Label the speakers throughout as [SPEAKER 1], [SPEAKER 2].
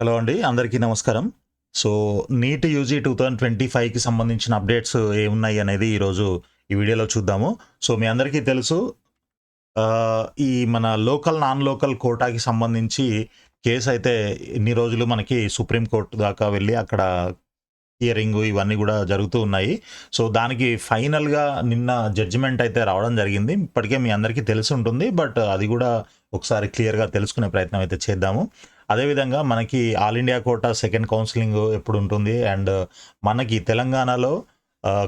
[SPEAKER 1] Hello అండి అందరికీ నమస్కారం. So NEET UG two thousand twenty ఫైవ్కి సంబంధించిన అప్డేట్స్ ఏమున్నాయి అనేది ఈరోజు ఈ వీడియోలో చూద్దాము. సో మీ అందరికీ తెలుసు ఈ మన లోకల్ నాన్ లోకల్ కోటాకి సంబంధించి కేసు అయితే ఇన్ని రోజులు మనకి సుప్రీంకోర్టు దాకా వెళ్ళి అక్కడ హియరింగ్ ఇవన్నీ కూడా జరుగుతూ ఉన్నాయి. సో దానికి ఫైనల్గా నిన్న జడ్జిమెంట్ అయితే రావడం జరిగింది. ఇప్పటికే మీ అందరికీ తెలిసి ఉంటుంది బట్ అది కూడా ఒకసారి క్లియర్గా తెలుసుకునే ప్రయత్నం అయితే చేద్దాము. అదేవిధంగా మనకి all India quota second counselling ఎప్పుడు ఉంటుంది? అండ్ మనకి తెలంగాణలో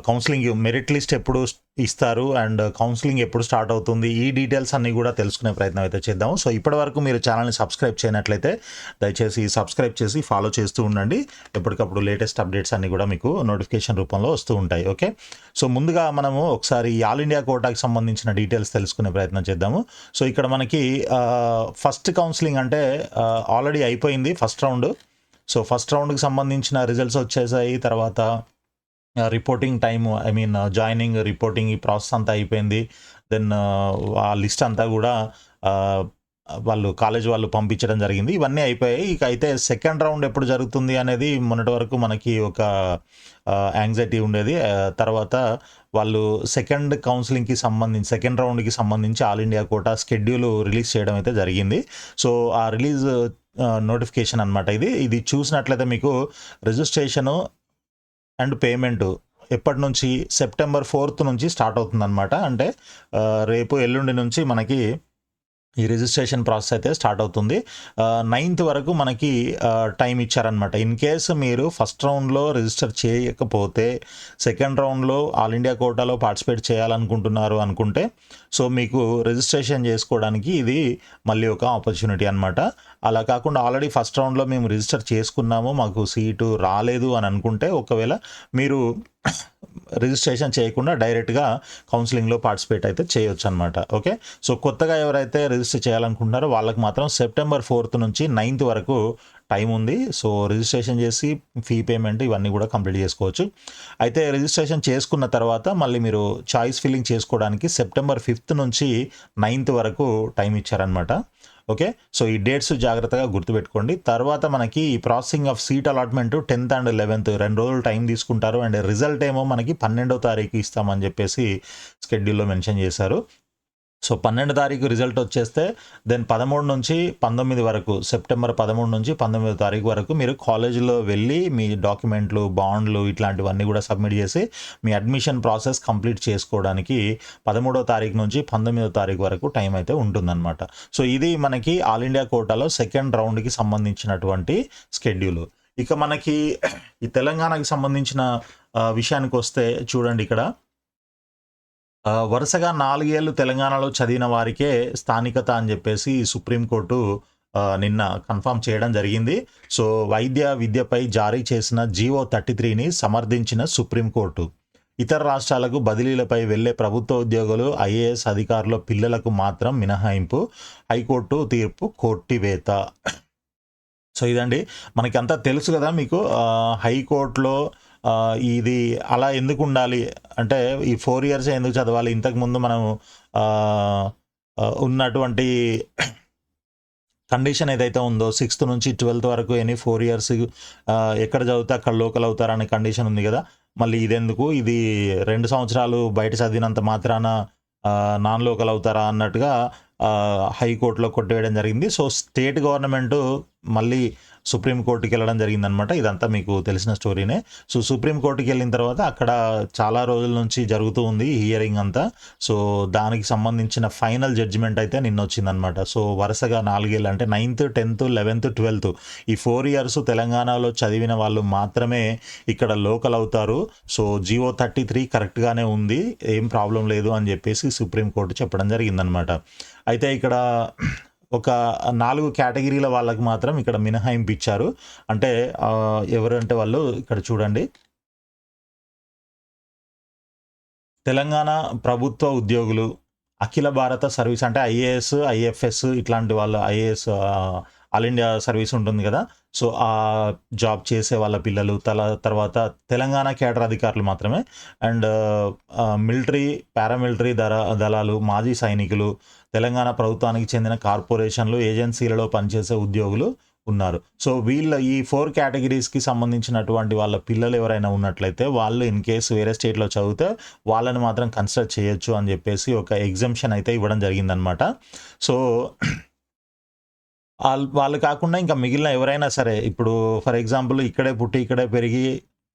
[SPEAKER 1] కౌన్సిలింగ్ మెరిట్ లిస్ట్ ఎప్పుడు ఇస్తారు అండ్ కౌన్సిలింగ్ ఎప్పుడు స్టార్ట్ అవుతుంది? ఈ డీటెయిల్స్ అన్నీ కూడా తెలుసుకునే ప్రయత్నం అయితే చేద్దాం సో ఇప్పటివరకు మీరు ఛానల్ని సబ్స్క్రైబ్ చేయనట్లయితే దయచేసి సబ్స్క్రైబ్ చేసి ఫాలో చేస్తూ ఉండండి. ఎప్పటికప్పుడు లేటెస్ట్ అప్డేట్స్ అన్నీ కూడా మీకు నోటిఫికేషన్ రూపంలో వస్తూ ఉంటాయి. ఓకే సో ముందుగా మనము ఒకసారి ఆల్ ఇండియా కోటాకి సంబంధించిన డీటెయిల్స్ తెలుసుకునే ప్రయత్నం చేద్దాము. సో ఇక్కడ మనకి ఫస్ట్ కౌన్సిలింగ్ అంటే ఆల్రెడీ అయిపోయింది ఫస్ట్ రౌండ్ సో ఫస్ట్ రౌండ్కి సంబంధించిన రిజల్ట్స్ వచ్చేసాయి. తర్వాత reporting time I mean joining reporting ఈ ప్రాసెస్ అంతా అయిపోయింది. దెన్ ఆ లిస్ట్ అంతా కూడా వాళ్ళు కాలేజ్ వాళ్ళు పంపించడం జరిగింది. ఇవన్నీ అయిపోయాయి. ఇక అయితే సెకండ్ రౌండ్ ఎప్పుడు జరుగుతుంది అనేది మొన్నటి వరకు మనకి ఒక యాంగ్జైటీ ఉండేది. తర్వాత వాళ్ళు సెకండ్ కౌన్సిలింగ్కి సంబంధించి సెకండ్ రౌండ్కి సంబంధించి all India quota schedule release చేయడం అయితే జరిగింది. సో ఆ రిలీజ్ నోటిఫికేషన్ అనమాట ఇది. ఇది చూసినట్లయితే మీకు రిజిస్ట్రేషను అండ్ పేమెంట్ ఎప్పటి నుంచి సెప్టెంబర్ ఫోర్త్ నుంచి స్టార్ట్ అవుతుందన్నమాట. అంటే రేపు ఎల్లుండి నుంచి మనకి ఈ రిజిస్ట్రేషన్ ప్రాసెస్ అయితే స్టార్ట్ అవుతుంది. నైన్త్ వరకు మనకి టైం ఇచ్చారనమాట ఇన్ కేస్ మీరు ఫస్ట్ రౌండ్లో రిజిస్టర్ చేయకపోతే సెకండ్ రౌండ్లో ఆల్ ఇండియా కోటాలో పార్టిసిపేట్ చేయాలనుకుంటున్నారు అనుకుంటే సో మీకు రిజిస్ట్రేషన్ చేసుకోవడానికి ఇది మళ్ళీ ఒక ఆపర్చునిటీ అనమాట అలా కాకుండా ఆల్రెడీ ఫస్ట్ రౌండ్లో మేము రిజిస్టర్ చేసుకున్నాము మాకు సీటు రాలేదు అని అనుకుంటే ఒకవేళ మీరు రిజిస్ట్రేషన్ చేయకుండా డైరెక్ట్గా కౌన్సిలింగ్లో పార్టిసిపేట్ అయితే చేయొచ్చు అనమాట ఓకే? సో కొత్తగా ఎవరైతే రిజిస్టర్ చేయాలనుకుంటున్నారో వాళ్ళకి మాత్రం సెప్టెంబర్ ఫోర్త్ నుంచి నైన్త్ వరకు టైం ఉంది. సో రిజిస్ట్రేషన్ చేసి ఫీ పేమెంట్ ఇవన్నీ కూడా కంప్లీట్ చేసుకోవచ్చు. అయితే రిజిస్ట్రేషన్ చేసుకున్న తర్వాత మళ్ళీ మీరు చాయిస్ ఫిల్లింగ్ చేసుకోవడానికి సెప్టెంబర్ ఫిఫ్త్ నుంచి నైన్త్ వరకు టైం ఇచ్చారనమాట ఓకే? సో ఈ డేట్స్ జాగ్రత్తగా గుర్తుపెట్టుకోండి. తర్వాత మనకి ఈ processing of seat allotment tenth and eleventh రెండు రోజులు టైం తీసుకుంటారు. అండ్ రిజల్ట్ ఏమో మనకి పన్నెండో తారీఖు ఇస్తామని చెప్పేసి స్కెడ్యూల్లో మెన్షన్ చేశారు. సో పన్నెండు తారీఖు రిజల్ట్ వచ్చేస్తే దెన్ పదమూడు నుంచి పంతొమ్మిది వరకు సెప్టెంబర్ పదమూడు నుంచి పంతొమ్మిదో తారీఖు వరకు మీరు కాలేజీలో వెళ్ళి మీ డాక్యుమెంట్లు బాండ్లు ఇట్లాంటివన్నీ కూడా సబ్మిట్ చేసి మీ అడ్మిషన్ ప్రాసెస్ కంప్లీట్ చేసుకోవడానికి పదమూడో తారీఖు నుంచి పంతొమ్మిదో తారీఖు వరకు టైం అయితే ఉంటుందన్నమాట. సో ఇది మనకి ఆల్ ఇండియా కోటాలో సెకండ్ రౌండ్కి సంబంధించినటువంటి స్కెడ్యూల్ ఇక మనకి ఈ తెలంగాణకి సంబంధించిన విషయానికి వస్తే చూడండి ఇక్కడ. వరుసగా నాలుగేళ్ళు తెలంగాణలో చదివిన వారికే స్థానికత అని చెప్పేసి సుప్రీంకోర్టు నిన్న కన్ఫర్మ్ చేయడం జరిగింది. సో వైద్య విద్యపై జారీ చేసిన జీవో థర్టీ త్రీని సమర్థించిన సుప్రీంకోర్టు. ఇతర రాష్ట్రాలకు బదిలీలపై వెళ్ళే ప్రభుత్వ ఉద్యోగులు ఐఏఎస్ అధికారుల పిల్లలకు మాత్రం మినహాయింపు హైకోర్టు తీర్పు కొట్టివేత. సో ఇదండి. మనకి అంతా తెలుసు కదా మీకు హైకోర్టులో ఇది అలా ఎందుకు ఉండాలి? అంటే ఈ ఫోర్ ఇయర్స్ ఎందుకు చదవాలి? ఇంతకుముందు మనం ఉన్నటువంటి కండిషన్ ఏదైతే ఉందో సిక్స్త్ నుంచి ట్వెల్త్ వరకు ఎనీ ఫోర్ ఇయర్స్ ఎక్కడ చదివితే అక్కడ లోకల్ అవుతారనే కండిషన్ ఉంది కదా. మళ్ళీ ఇదెందుకు? ఇది రెండు సంవత్సరాలు బయట చదివినంత మాత్రాన నాన్ లోకల్ అవుతారా అన్నట్టుగా హైకోర్టులో కొట్టివేయడం జరిగింది. సో స్టేట్ గవర్నమెంట్ మళ్ళీ సుప్రీంకోర్టుకి వెళ్ళడం జరిగిందనమాట ఇదంతా మీకు తెలిసిన స్టోరీనే. సో సుప్రీంకోర్టుకి వెళ్ళిన తర్వాత అక్కడ చాలా రోజుల నుంచి జరుగుతూ ఉంది హియరింగ్ అంతా. సో దానికి సంబంధించిన ఫైనల్ జడ్జిమెంట్ అయితే నిన్న వచ్చిందనమాట సో వరుసగా నాలుగేళ్ళు అంటే నైన్త్ టెన్త్ లెవెన్త్ ట్వెల్త్ ఈ ఫోర్ ఇయర్స్ తెలంగాణలో చదివిన వాళ్ళు మాత్రమే ఇక్కడ లోకల్ అవుతారు. సో జియో థర్టీ త్రీ కరెక్ట్గానే ఉంది. ఏం ప్రాబ్లం లేదు అని చెప్పేసి సుప్రీంకోర్టు చెప్పడం జరిగిందనమాట అయితే ఇక్కడ ఒక నాలుగు కేటగిరీల వాళ్ళకి మాత్రం ఇక్కడ మినహాయింపు ఇచ్చారు అంటే ఎవరంటే వాళ్ళు ఇక్కడ చూడండి. తెలంగాణ ప్రభుత్వ ఉద్యోగులు అఖిల భారత సర్వీస్ అంటే ఐఏఎస్ ఐఎఫ్ఎస్ ఇట్లాంటి వాళ్ళు ఐఏఎస్ ఆల్ ఇండియా సర్వీస్ ఉంటుంది కదా. సో ఆ జాబ్ చేసే వాళ్ళ పిల్లలు తల తర్వాత తెలంగాణ కేడర్ అధికారులు మాత్రమే. అండ్ మిలిటరీ పారామిలిటరీ దళ దళాలు మాజీ సైనికులు తెలంగాణ ప్రభుత్వానికి చెందిన కార్పొరేషన్లు ఏజెన్సీలలో పనిచేసే ఉద్యోగులు ఉన్నారు. సో వీళ్ళ ఈ ఫోర్ కేటగిరీస్కి సంబంధించినటువంటి వాళ్ళ పిల్లలు ఎవరైనా ఉన్నట్లయితే వాళ్ళు ఇన్ కేసు వేరే స్టేట్లో చదివితే వాళ్ళని మాత్రం కన్సిడర్ చేయొచ్చు అని చెప్పేసి ఒక ఎగ్జామ్షన్ అయితే ఇవ్వడం జరిగిందనమాట సో వాళ్ళు వాళ్ళు కాకుండా ఇంకా మిగిలిన ఎవరైనా సరే ఇప్పుడు ఫర్ ఎగ్జాంపుల్ ఇక్కడే పుట్టి ఇక్కడే పెరిగి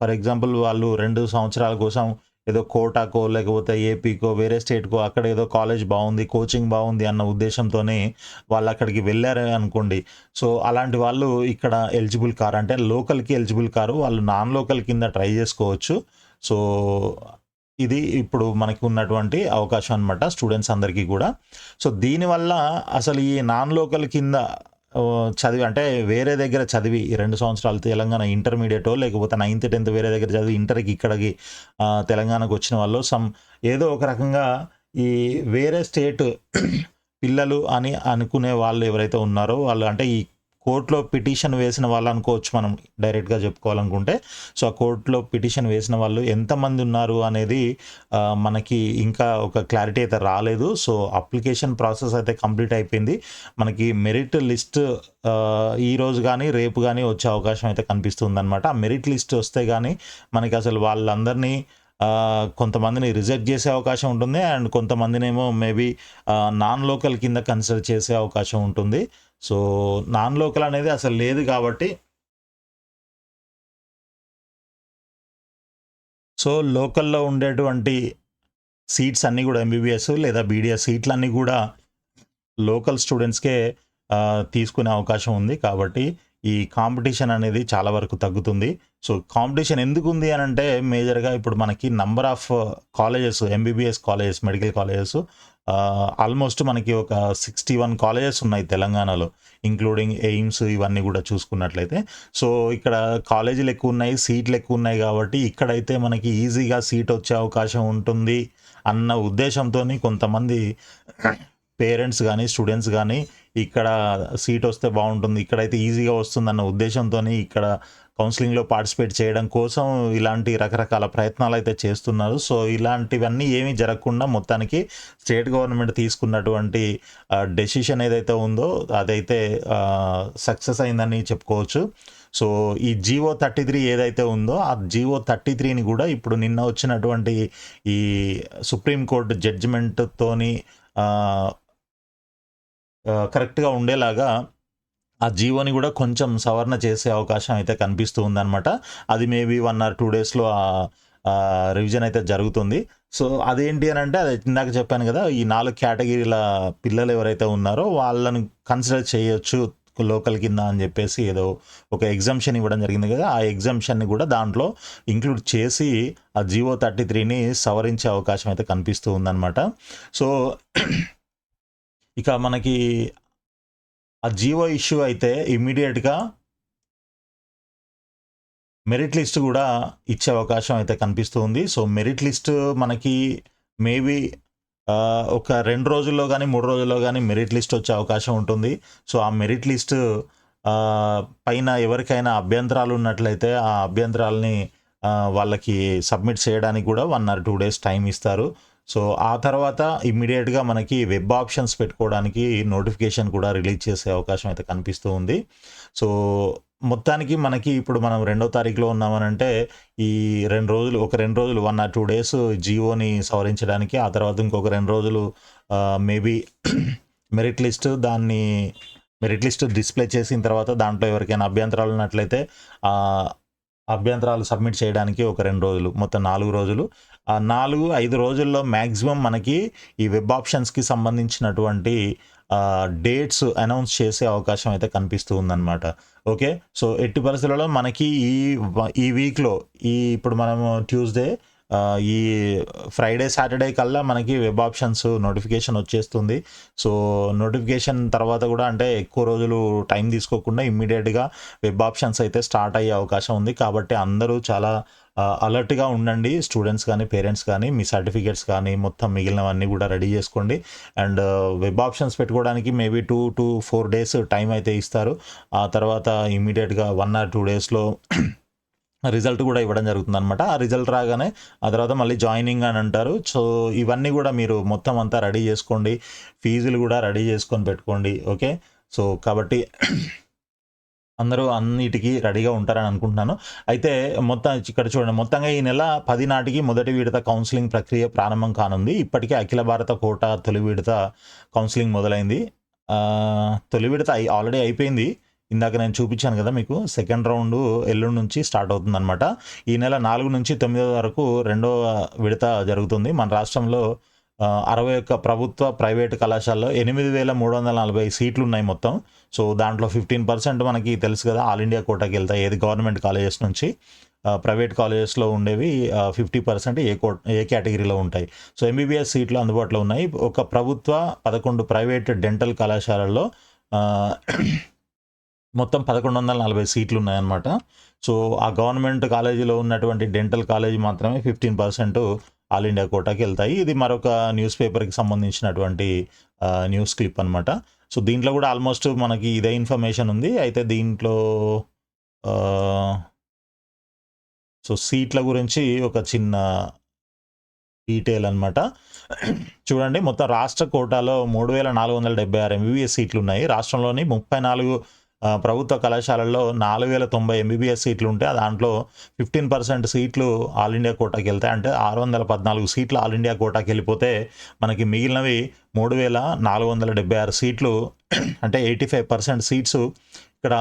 [SPEAKER 1] ఫర్ ఎగ్జాంపుల్ వాళ్ళు రెండు సంవత్సరాల కోసం ఏదో కోటాకో లేకపోతే ఏపీకో వేరే స్టేట్కో అక్కడ ఏదో కాలేజ్ బాగుంది కోచింగ్ బాగుంది అన్న ఉద్దేశంతోనే వాళ్ళు అక్కడికి వెళ్ళారు అనుకోండి. సో అలాంటి వాళ్ళు ఇక్కడ ఎలిజిబుల్ కార్ అంటే లోకల్కి ఎలిజిబుల్ కారు వాళ్ళు నాన్ లోకల్ కింద ట్రై చేసుకోవచ్చు. సో ఇది ఇప్పుడు మనకి ఉన్నటువంటి అవకాశం అనమాట స్టూడెంట్స్ అందరికీ కూడా. సో దీనివల్ల అసలు ఈ నాన్ లోకల్ కింద చదివి అంటే వేరే దగ్గర చదివి రెండు సంవత్సరాలు తెలంగాణ ఇంటర్మీడియట్ లేకపోతే నైన్త్ టెన్త్ వేరే దగ్గర చదివి ఇంటర్కి ఇక్కడికి తెలంగాణకు వచ్చిన వాళ్ళు సమ్ ఏదో ఒక రకంగా ఈ వేరే స్టేట్ పిల్లలు అని అనుకునే వాళ్ళు ఎవరైతే ఉన్నారో వాళ్ళు అంటే ఈ కోర్టులో పిటిషన్ వేసిన వాళ్ళు అనుకోవచ్చు మనం డైరెక్ట్గా చెప్పుకోవాలనుకుంటే. సో ఆ కోర్టులో పిటిషన్ వేసిన వాళ్ళు ఎంతమంది ఉన్నారు అనేది మనకి ఇంకా ఒక క్లారిటీ అయితే రాలేదు. సో అప్లికేషన్ ప్రాసెస్ అయితే కంప్లీట్ అయిపోయింది. మనకి మెరిట్ లిస్ట్ ఈ రోజు కానీ రేపు కానీ వచ్చే అవకాశం అయితే కనిపిస్తుంది అనమాట ఆ మెరిట్ లిస్ట్ వస్తే కానీ మనకి అసలు వాళ్ళందరినీ కొంతమందిని రిజెక్ట్ చేసే అవకాశం ఉంటుంది. అండ్ కొంతమందినేమో మేబీ నాన్ లోకల్ కింద కన్సిడర్ చేసే అవకాశం ఉంటుంది. సో నాన్ లోకల్ అనేది అసలు లేదు కాబట్టి. సో లోకల్లో ఉండేటువంటి సీట్స్ అన్నీ కూడా ఎంబీబీఎస్ లేదా బీడీఎస్ సీట్లు అన్నీ కూడా లోకల్ స్టూడెంట్స్కే తీసుకునే అవకాశం ఉంది కాబట్టి ఈ కాంపిటీషన్ అనేది చాలా వరకు తగ్గుతుంది. సో కాంపిటీషన్ ఎందుకు ఉంది అని అంటే మేజర్గా ఇప్పుడు మనకి number of colleges MBBS colleges medical colleges almost మనకి ఒక సిక్స్టీ వన్ కాలేజెస్ ఉన్నాయి తెలంగాణలో ఇంక్లూడింగ్ ఎయిమ్స్ ఇవన్నీ కూడా చూసుకున్నట్లయితే. సో ఇక్కడ కాలేజీలు ఎక్కువ ఉన్నాయి సీట్లు ఎక్కువ ఉన్నాయి కాబట్టి ఇక్కడైతే మనకి ఈజీగా సీట్ వచ్చే అవకాశం ఉంటుంది అన్న ఉద్దేశంతో కొంతమంది పేరెంట్స్ కానీ స్టూడెంట్స్ కానీ ఇక్కడ సీట్ వస్తే బాగుంటుంది ఇక్కడైతే ఈజీగా వస్తుందన్న ఉద్దేశంతో ఇక్కడ కౌన్సిలింగ్లో పార్టిసిపేట్ చేయడం కోసం ఇలాంటి రకరకాల ప్రయత్నాలు అయితే చేస్తున్నారు. సో ఇలాంటివన్నీ ఏమీ జరగకుండా మొత్తానికి స్టేట్ గవర్నమెంట్ తీసుకున్నటువంటి డెసిషన్ ఏదైతే ఉందో అదైతే సక్సెస్ అయిందని చెప్పుకోవచ్చు. సో ఈ జివో థర్టీ త్రీ ఏదైతే ఉందో ఆ జివో థర్టీ త్రీని కూడా ఇప్పుడు నిన్న వచ్చినటువంటి ఈ సుప్రీంకోర్టు జడ్జిమెంట్తోని కరెక్ట్గా ఉండేలాగా ఆ జీవోని కూడా కొంచెం సవరణ చేసే అవకాశం అయితే కనిపిస్తూ ఉందన్నమాట. అది మేబీ వన్ ఆర్ టూ డేస్లో రివిజన్ అయితే జరుగుతుంది. సో అదేంటి అని అంటే అది ఇందాక చెప్పాను కదా ఈ నాలుగు కేటగిరీల పిల్లలు ఎవరైతే ఉన్నారో వాళ్ళని కన్సిడర్ చేయొచ్చు లోకల్ కింద అని చెప్పేసి ఏదో ఒక ఎగ్జామ్షన్ ఇవ్వడం జరిగింది కదా ఆ ఎగ్జామ్షన్ని కూడా దాంట్లో ఇంక్లూడ్ చేసి ఆ జివో థర్టీ త్రీని సవరించే అవకాశం అయితే కనిపిస్తూ ఉందన్నమాట. సో ఇక మనకి ఆ జియో ఇష్యూ అయితే ఇమ్మీడియట్గా మెరిట్ లిస్ట్ కూడా ఇచ్చే అవకాశం అయితే కనిపిస్తుంది సో మెరిట్ లిస్ట్ మనకి మేబీ ఒక రెండు రోజుల్లో కానీ మూడు రోజుల్లో కానీ మెరిట్ లిస్ట్ వచ్చే అవకాశం ఉంటుంది. సో ఆ మెరిట్ లిస్ట్ పైన ఎవరికైనా అభ్యంతరాలు ఉన్నట్లయితే ఆ అభ్యంతరాలని వాళ్ళకి సబ్మిట్ చేయడానికి కూడా one or two days time ఇస్తారు. సో ఆ తర్వాత ఇమ్మీడియట్గా మనకి వెబ్ ఆప్షన్స్ పెట్టుకోవడానికి నోటిఫికేషన్ కూడా రిలీజ్ చేసే అవకాశం అయితే కనిపిస్తూ ఉంది. సో మొత్తానికి మనకి ఇప్పుడు మనం రెండో తారీఖులో ఉన్నామనంటే ఈ రెండు రోజులు ఒక రెండు రోజులు వన్ ఆర్ టూ డేస్ జియోని సవరించడానికి ఆ తర్వాత ఇంకొక రెండు రోజులు మేబీ మెరిట్ లిస్ట్ దాన్ని మెరిట్ లిస్ట్ డిస్ప్లే చేసిన తర్వాత దాంట్లో ఎవరికైనా అభ్యంతరాలు ఉన్నట్లయితే అభ్యంతరాలు సబ్మిట్ చేయడానికి ఒక రెండు రోజులు మొత్తం నాలుగు రోజులు. నాలుగు ఐదు రోజుల్లో మ్యాక్సిమం మనకి ఈ వెబ్ ఆప్షన్స్కి సంబంధించినటువంటి డేట్స్ అనౌన్స్ చేసే అవకాశం అయితే కనిపిస్తూ ఉందన్నమాట. ఓకే? సో ఎట్టి పరిస్థితులలో మనకి ఈ ఈ వీక్లో ఈ ఇప్పుడు మనము ట్యూస్డే ఈ ఫ్రైడే సాటర్డే కల్లా మనకి వెబ్ ఆప్షన్స్ నోటిఫికేషన్ వచ్చేస్తుంది. సో నోటిఫికేషన్ తర్వాత కూడా అంటే ఎక్కువ రోజులు టైం తీసుకోకుండా ఇమ్మీడియట్గా వెబ్ ఆప్షన్స్ అయితే స్టార్ట్ అయ్యే అవకాశం ఉంది. కాబట్టి అందరూ చాలా అలర్ట్గా ఉండండి. స్టూడెంట్స్ కానీ పేరెంట్స్ కానీ మీ సర్టిఫికేట్స్ కానీ మొత్తం మిగిలినవన్నీ కూడా రెడీ చేసుకోండి. అండ్ వెబ్ ఆప్షన్స్ పెట్టుకోవడానికి maybe two to four days time అయితే ఇస్తారు. ఆ తర్వాత ఇమీడియట్గా వన్ ఆర్ టూ డేస్లో రిజల్ట్ కూడా ఇవ్వడం జరుగుతుంది అనమాట ఆ రిజల్ట్ రాగానే ఆ తర్వాత మళ్ళీ జాయినింగ్ అని అంటారు. సో ఇవన్నీ కూడా మీరు మొత్తం అంతా రెడీ చేసుకోండి. ఫీజులు కూడా రెడీ చేసుకొని పెట్టుకోండి. ఓకే? సో కాబట్టి అందరూ అన్నిటికీ రెడీగా ఉంటారని అనుకుంటున్నాను. అయితే మొత్తం ఇక్కడ చూడండి మొత్తంగా ఈ నెల పది నాటికి మొదటి విడత కౌన్సిలింగ్ ప్రక్రియ ప్రారంభం కానుంది. ఇప్పటికే అఖిల భారత కోట తొలి విడత కౌన్సిలింగ్ మొదలైంది. తొలి విడత అయి ఆల్రెడీ అయిపోయింది. ఇందాక నేను చూపించాను కదా మీకు సెకండ్ రౌండ్ ఎల్లుండి నుంచి స్టార్ట్ అవుతుంది అనమాట ఈ నెల నాలుగు నుంచి తొమ్మిదో వరకు రెండో విడత జరుగుతుంది. మన రాష్ట్రంలో అరవై ఒక్క ప్రభుత్వ ప్రైవేటు కళాశాలలో ఎనిమిది వేల మూడు వందల నలభై సీట్లు ఉన్నాయి మొత్తం. సో దాంట్లో ఫిఫ్టీన్ పర్సెంట్ మనకి తెలుసు కదా ఆల్ ఇండియా కోటాకి వెళ్తాయి ఏది గవర్నమెంట్ కాలేజెస్ నుంచి. ప్రైవేట్ కాలేజెస్లో ఉండేవి ఫిఫ్టీ పర్సెంట్ ఏ కో ఏ కేటగిరీలో ఉంటాయి. సో ఎంబీబీఎస్ సీట్లు అందుబాటులో ఉన్నాయి. ఒక ప్రభుత్వ పదకొండు ప్రైవేట్ డెంటల్ కళాశాలల్లో మొత్తం పదకొండు వందల నలభై సీట్లు ఉన్నాయన్నమాట సో ఆ గవర్నమెంట్ కాలేజీలో ఉన్నటువంటి డెంటల్ కాలేజీ మాత్రమే ఫిఫ్టీన్ పర్సెంట్ ఆల్ ఇండియా కోటాకి వెళ్తాయి. ఇది మరొక న్యూస్ పేపర్కి సంబంధించినటువంటి న్యూస్ క్లిప్ అనమాట సో దీంట్లో కూడా ఆల్మోస్ట్ మనకి ఇదే ఇన్ఫర్మేషన్ ఉంది. అయితే దీంట్లో సో సీట్ల గురించి ఒక చిన్న డీటెయిల్ అనమాట చూడండి మొత్తం రాష్ట్ర కోటాలో మూడు వేల నాలుగు వందల డెబ్బై ఆరు ఎంబీబీఎస్ సీట్లు ఉన్నాయి. రాష్ట్రంలోని ముప్పై నాలుగు ప్రభుత్వ కళాశాలల్లో నాలుగు వేల తొంభై ఎంబీబీఎస్ సీట్లు ఉంటే దాంట్లో ఫిఫ్టీన్ పర్సెంట్ సీట్లు ఆల్ ఇండియా కోటాకి వెళ్తాయి. అంటే ఆరు వందల పద్నాలుగు సీట్లు ఆల్ ఇండియా కోటాకి వెళ్ళిపోతే మనకి మిగిలినవి మూడు వేల నాలుగు వందల డెబ్బై ఆరు సీట్లు అంటే ఎయిటీ ఫైవ్ పర్సెంట్ సీట్స్ ఇక్కడ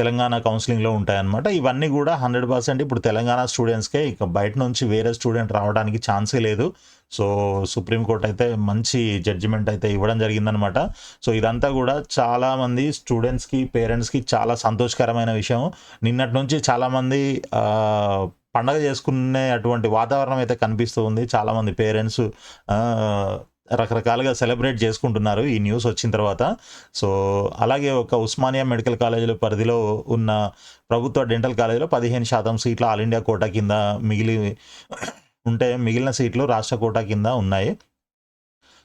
[SPEAKER 1] తెలంగాణ కౌన్సిలింగ్లో ఉంటాయన్నమాట. ఇవన్నీ కూడా హండ్రెడ్ పర్సెంట్ ఇప్పుడు తెలంగాణ స్టూడెంట్స్కే ఇక బయట నుంచి వేరే స్టూడెంట్ రావడానికి ఛాన్సే లేదు. సో సుప్రీంకోర్టు అయితే మంచి జడ్జిమెంట్ అయితే ఇవ్వడం జరిగిందనమాట సో ఇదంతా కూడా చాలామంది స్టూడెంట్స్కి పేరెంట్స్కి చాలా సంతోషకరమైన విషయం. నిన్నటి నుంచి చాలామంది పండగ చేసుకునే అటువంటి వాతావరణం అయితే కనిపిస్తూ ఉంది. చాలామంది పేరెంట్స్ రకరకాలుగా సెలబ్రేట్ చేసుకుంటున్నారు ఈ న్యూస్ వచ్చిన తర్వాత. సో అలాగే ఒక ఉస్మానియా మెడికల్ కాలేజీలో పరిధిలో ఉన్న ప్రభుత్వ డెంటల్ కాలేజీలో పదిహేను శాతం సీట్లు ఆల్ ఇండియా కోటా కింద మిగిలి ఉంటే మిగిలిన సీట్లు రాష్ట్ర కోటా కింద ఉన్నాయి.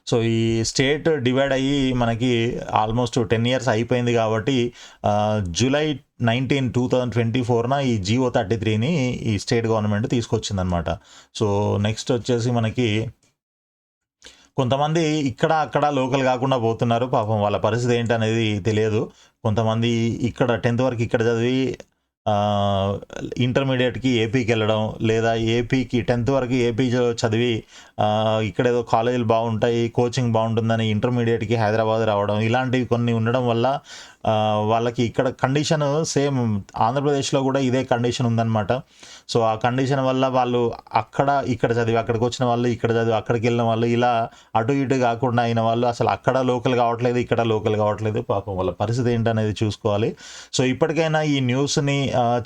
[SPEAKER 1] సో ఈ స్టేట్ డివైడ్ అయ్యి మనకి ఆల్మోస్ట్ టెన్ ఇయర్స్ అయిపోయింది కాబట్టి July nineteen two thousand twenty ఫోర్న ఈ జియో థర్టీ త్రీని ఈ స్టేట్ గవర్నమెంట్ తీసుకొచ్చిందనమాట సో నెక్స్ట్ వచ్చేసి మనకి కొంతమంది ఇక్కడ అక్కడ లోకల్ కాకుండా పోతున్నారు. పాపం వాళ్ళ పరిస్థితి ఏంటనేది తెలియదు. కొంతమంది ఇక్కడ టెన్త్ వరకు ఇక్కడ చదివి ఇంటర్మీడియట్కి ఏపీకి వెళ్ళడం లేదా ఏపీకి టెన్త్ వరకు ఏపీ చదివి ఇక్కడ ఏదో కాలేజీలు బాగుంటాయి కోచింగ్ బాగుంటుందని ఇంటర్మీడియట్కి హైదరాబాద్ రావడం ఇలాంటివి కొన్ని ఉండడం వల్ల వాళ్ళకి ఇక్కడ కండిషన్ సేమ్ ఆంధ్రప్రదేశ్లో కూడా ఇదే కండిషన్ ఉందన్నమాట. సో ఆ కండిషన్ వల్ల వాళ్ళు అక్కడ ఇక్కడ చదివి అక్కడికి వచ్చిన వాళ్ళు ఇక్కడ చదివి అక్కడికి వెళ్ళిన వాళ్ళు ఇలా అటు ఇటు కాకుండా అయిన వాళ్ళు అసలు అక్కడ లోకల్ కావట్లేదు ఇక్కడ లోకల్ కావట్లేదు పాపం వాళ్ళ పరిస్థితి ఏంటనేది చూసుకోవాలి. సో ఇప్పటికైనా ఈ న్యూస్ని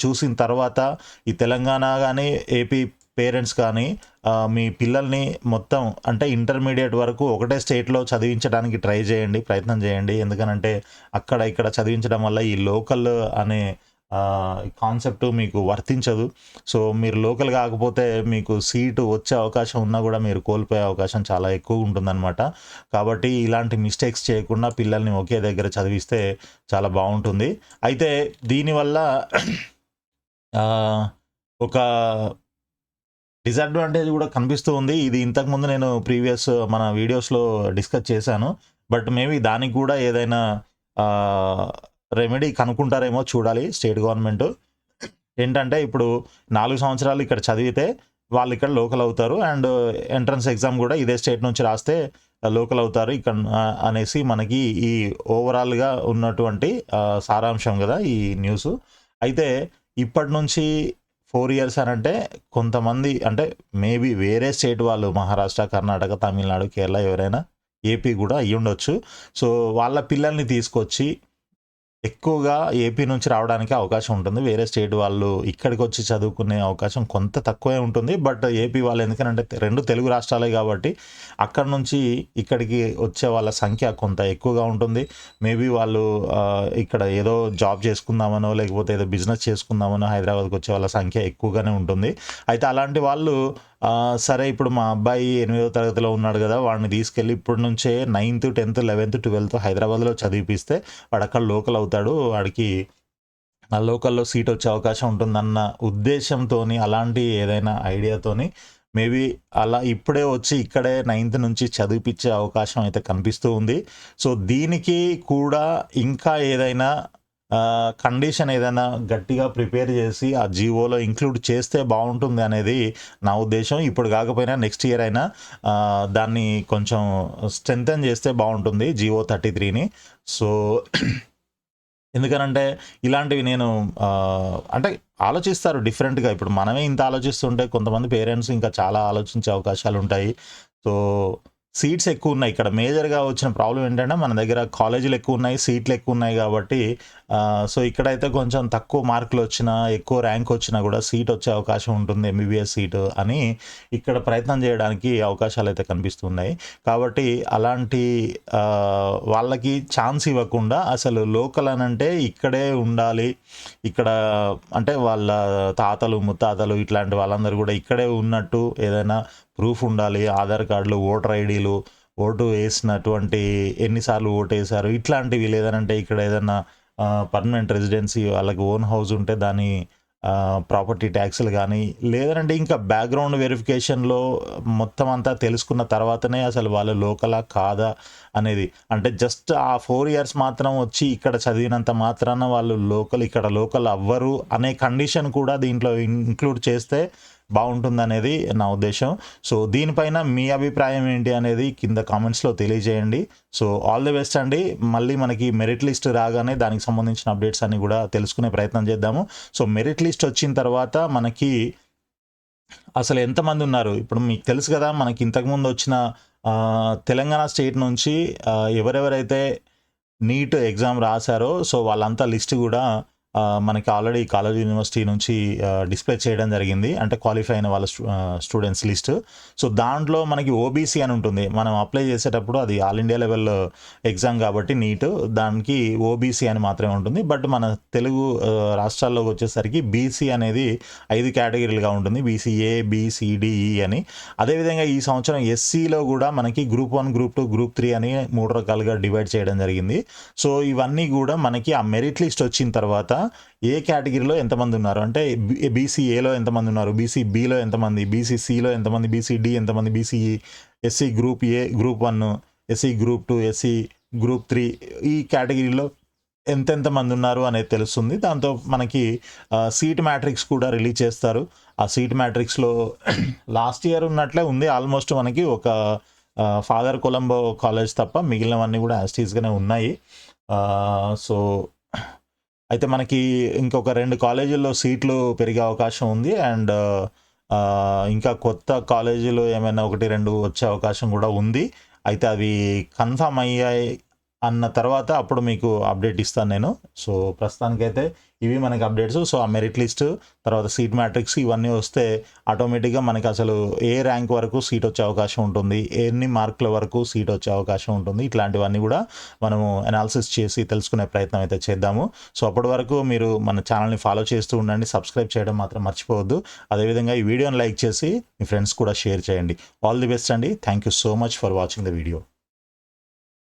[SPEAKER 1] చూసిన తర్వాత ఈ తెలంగాణ కానీ ఏపీ పేరెంట్స్ కానీ మీ పిల్లల్ని మొత్తం అంటే ఇంటర్మీడియట్ వరకు ఒకటే స్టేట్లో చదివించడానికి ట్రై చేయండి ప్రయత్నం చేయండి. ఎందుకనంటే అక్కడ ఇక్కడ చదివించడం వల్ల ఈ లోకల్ అనే కాన్సెప్ట్ మీకు వర్తించదు. సో మీరు లోకల్ కాకపోతే మీకు సీటు వచ్చే అవకాశం ఉన్నా కూడా మీరు కోల్పోయే అవకాశం చాలా ఎక్కువ ఉంటుందన్నమాట. కాబట్టి ఇలాంటి మిస్టేక్స్ చేయకుండా పిల్లల్ని ఒకే దగ్గర చదివిస్తే చాలా బాగుంటుంది. అయితే దీనివల్ల ఒక డిసడ్వాంటేజ్ కూడా కనిపిస్తూ ఉంది. ఇది ఇంతకుముందు నేను ప్రీవియస్ మన వీడియోస్లో డిస్కస్ చేశాను. బట్ మేబీ దానికి కూడా ఏదైనా రెమెడీ కనుక్కుంటారేమో చూడాలి స్టేట్ గవర్నమెంట్. ఏంటంటే ఇప్పుడు నాలుగు సంవత్సరాలు ఇక్కడ చదివితే వాళ్ళు ఇక్కడ లోకల్ అవుతారు అండ్ ఎంట్రన్స్ ఎగ్జామ్ కూడా ఇదే స్టేట్ నుంచి రాస్తే లోకల్ అవుతారు ఇక్కడ అనేసి మనకి ఈ ఓవరాల్గా ఉన్నటువంటి సారాంశం కదా ఈ న్యూస్ అయితే ఇప్పటి నుంచి ఫోర్ ఇయర్స్ అని అంటే కొంతమంది అంటే మేబీ వేరే స్టేట్ వాళ్ళు మహారాష్ట్ర కర్ణాటక తమిళనాడు కేరళ ఎవరైనా ఏపీ కూడా అయ్యి ఉండొచ్చు సో వాళ్ళ పిల్లల్ని తీసుకొచ్చి ఎక్కువగా ఏపీ నుంచి రావడానికి అవకాశం ఉంటుంది. వేరే స్టేట్ వాళ్ళు ఇక్కడికి వచ్చి చదువుకునే అవకాశం కొంత తక్కువే ఉంటుంది. బట్ ఏపీ వాళ్ళు ఎందుకంటే రెండు తెలుగు రాష్ట్రాలే కాబట్టి అక్కడ నుంచి ఇక్కడికి వచ్చే వాళ్ళ సంఖ్య కొంత ఎక్కువగా ఉంటుంది. మేబీ వాళ్ళు ఇక్కడ ఏదో జాబ్ చేసుకుందామనో లేకపోతే ఏదో బిజినెస్ చేసుకుందామనో హైదరాబాద్కి వచ్చే వాళ్ళ సంఖ్య ఎక్కువగానే ఉంటుంది. అయితే అలాంటి వాళ్ళు సరే ఇప్పుడు మా అబ్బాయి ఎనిమిదో తరగతిలో ఉన్నాడు కదా వాడిని తీసుకెళ్ళి ఇప్పటి నుంచే నైన్త్ టెన్త్ లెవెన్త్ ట్వెల్త్ హైదరాబాద్లో చదివిపిస్తే వాడు అక్కడ లోకల్ అవుతాడు వాడికి ఆ లోకల్లో సీట్ వచ్చే అవకాశం ఉంటుందన్న ఉద్దేశంతో అలాంటి ఏదైనా ఐడియాతోని మేబీ అలా ఇప్పుడే వచ్చి ఇక్కడే నైన్త్ నుంచి చదివిపించే అవకాశం అయితే కనిపిస్తూ ఉంది. సో దీనికి కూడా ఇంకా ఏదైనా కండిషన్ ఏదైనా గట్టిగా ప్రిపేర్ చేసి ఆ జీవోలో ఇంక్లూడ్ చేస్తే బాగుంటుంది అనేది నా ఉద్దేశం. ఇప్పుడు కాకపోయినా నెక్స్ట్ ఇయర్ అయినా దాన్ని కొంచెం స్ట్రెంగ్తన్ చేస్తే బాగుంటుంది జీవో థర్టీ త్రీని. సో ఎందుకనంటే ఇలాంటివి నేను అంటే ఆలోచిస్తారు డిఫరెంట్గా. ఇప్పుడు మనమే ఇంత ఆలోచిస్తుంటే కొంతమంది పేరెంట్స్ ఇంకా చాలా ఆలోచించే అవకాశాలు ఉంటాయి. సో సీట్స్ ఎక్కువ ఉన్నాయి. ఇక్కడ మేజర్గా వచ్చిన ప్రాబ్లం ఏంటంటే మన దగ్గర కాలేజీలు ఎక్కువ ఉన్నాయి సీట్లు ఎక్కువ ఉన్నాయి కాబట్టి సో ఇక్కడైతే కొంచెం తక్కువ మార్కులు వచ్చినా ఎక్కువ ర్యాంక్ వచ్చినా కూడా సీట్ వచ్చే అవకాశం ఉంటుంది ఎంబీబీఎస్ సీటు అని ఇక్కడ ప్రయత్నం చేయడానికి అవకాశాలు అయితే కనిపిస్తున్నాయి. కాబట్టి అలాంటి వాళ్ళకి ఛాన్స్ ఇవ్వకుండా అసలు లోకల్ అని అంటే ఇక్కడే ఉండాలి. ఇక్కడ అంటే వాళ్ళ తాతలు ముత్తాతలు ఇట్లాంటి వాళ్ళందరూ కూడా ఇక్కడే ఉన్నట్టు ఏదైనా ప్రూఫ్ ఉండాలి. ఆధార్ కార్డులు ఓటర్ ఐడీలు ఓటు వేసినటువంటి ఎన్నిసార్లు ఓటు వేశారు ఇట్లాంటివి లేదనంటే ఇక్కడ ఏదైనా పర్మనెంట్ రెసిడెన్సీ వాళ్ళకి ఓన్ హౌస్ ఉంటే దాని ప్రాపర్టీ ట్యాక్స్లు కానీ లేదంటే ఇంకా బ్యాక్గ్రౌండ్ వెరిఫికేషన్లో మొత్తం అంతా తెలుసుకున్న తర్వాతనే అసలు వాళ్ళు లోకలా కాదా అనేది. అంటే జస్ట్ ఆ ఫోర్ ఇయర్స్ మాత్రం వచ్చి ఇక్కడ చదివినంత మాత్రాన వాళ్ళు లోకల్ ఇక్కడ లోకల్ అవ్వరు అనే కండిషన్ కూడా దీంట్లో ఇంక్లూడ్ చేస్తే బాగుంటుందనేది నా ఉద్దేశం. సో దీనిపైన మీ అభిప్రాయం ఏంటి అనేది కింద కామెంట్స్లో తెలియజేయండి. సో ఆల్ ది బెస్ట్ అండి. మళ్ళీ మనకి మెరిట్ లిస్ట్ రాగానే దానికి సంబంధించిన అప్డేట్స్ అన్ని కూడా తెలుసుకునే ప్రయత్నం చేద్దాము. సో మెరిట్ లిస్ట్ వచ్చిన తర్వాత మనకి అసలు ఎంతమంది ఉన్నారు? ఇప్పుడు మీకు తెలుసు కదా మనకి ఇంతకుముందు వచ్చిన తెలంగాణ స్టేట్ నుంచి ఎవరెవరైతే నీట్ ఎగ్జామ్ రాశారో సో వాళ్ళంతా లిస్ట్ కూడా మనకి ఆల్రెడీ కాలేజ్ యూనివర్సిటీ నుంచి డిస్ప్లే చేయడం జరిగింది. అంటే క్వాలిఫై అయిన వాళ్ళ స్టూడెంట్స్ లిస్ట్. సో దాంట్లో మనకి ఓబీసీ అని ఉంటుంది. మనం అప్లై చేసేటప్పుడు అది ఆల్ ఇండియా లెవెల్ ఎగ్జామ్ కాబట్టి నీట్. దానికి ఓబీసీ అని మాత్రమే ఉంటుంది. బట్ మన తెలుగు రాష్ట్రాల్లోకి వచ్చేసరికి బీసీ అనేది ఐదు కేటగిరీలుగా ఉంటుంది. బీసీఏ బీసీడిఈ అని. అదేవిధంగా ఈ సంవత్సరం ఎస్సీలో కూడా మనకి group one group two group three అని మూడు రకాలుగా డివైడ్ చేయడం జరిగింది. సో ఇవన్నీ కూడా మనకి ఆ మెరిట్ లిస్ట్ వచ్చిన తర్వాత ఏ కేటగిరీలో ఎంతమంది ఉన్నారు? అంటే బీసీఏలో ఎంతమంది ఉన్నారు? బీసీ బిలో ఎంతమంది? బీసీ సిలో ఎంతమంది? బీసీ డి ఎంతమంది? BC SC group A group one SC group two SC group three ఈ కేటగిరీలో ఎంతెంత మంది ఉన్నారు అనేది తెలుస్తుంది. దాంతో మనకి సీట్ మ్యాట్రిక్స్ కూడా రిలీజ్ చేస్తారు. ఆ సీట్ మ్యాట్రిక్స్లో లాస్ట్ ఇయర్ ఉన్నట్లే ఉంది. ఆల్మోస్ట్ మనకి ఒక ఫాదర్ కొలంబో కాలేజ్ తప్ప మిగిలినవన్నీ కూడా యాస్టీస్గానే ఉన్నాయి. సో అయితే మనకి ఇంకొక రెండు కాలేజీల్లో సీట్లు పెరిగే అవకాశం ఉంది. అండ్ ఇంకా కొత్త కాలేజీలు ఏమైనా ఒకటి రెండు వచ్చే అవకాశం కూడా ఉంది. అయితే అవి కన్ఫామ్ అయ్యాయి అన్న తర్వాత అప్పుడు మీకు అప్డేట్ ఇస్తాను నేను. సో ప్రస్తుతానికైతే ఇవి మనకి అప్డేట్స్ సో ఆ మెరిట్ లిస్ట్ తర్వాత సీట్ మ్యాట్రిక్స్ ఇవన్నీ వస్తే ఆటోమేటిక్గా మనకి అసలు ఏ ర్యాంక్ వరకు సీట్ వచ్చే అవకాశం ఉంటుంది ఎన్ని మార్కుల వరకు సీట్ వచ్చే అవకాశం ఉంటుంది ఇట్లాంటివన్నీ కూడా మనము అనాలిసిస్ చేసి తెలుసుకునే ప్రయత్నం అయితే చేద్దాము. సో అప్పటి వరకు మీరు మన ఛానల్ని ఫాలో చేస్తూ ఉండండి సబ్స్క్రైబ్ చేయడం మాత్రం మర్చిపోవద్దు. అదేవిధంగా ఈ వీడియోని లైక్ చేసి మీ ఫ్రెండ్స్ కూడా షేర్ చేయండి. ఆల్ ది బెస్ట్ అండి. Thank you so much for watching the video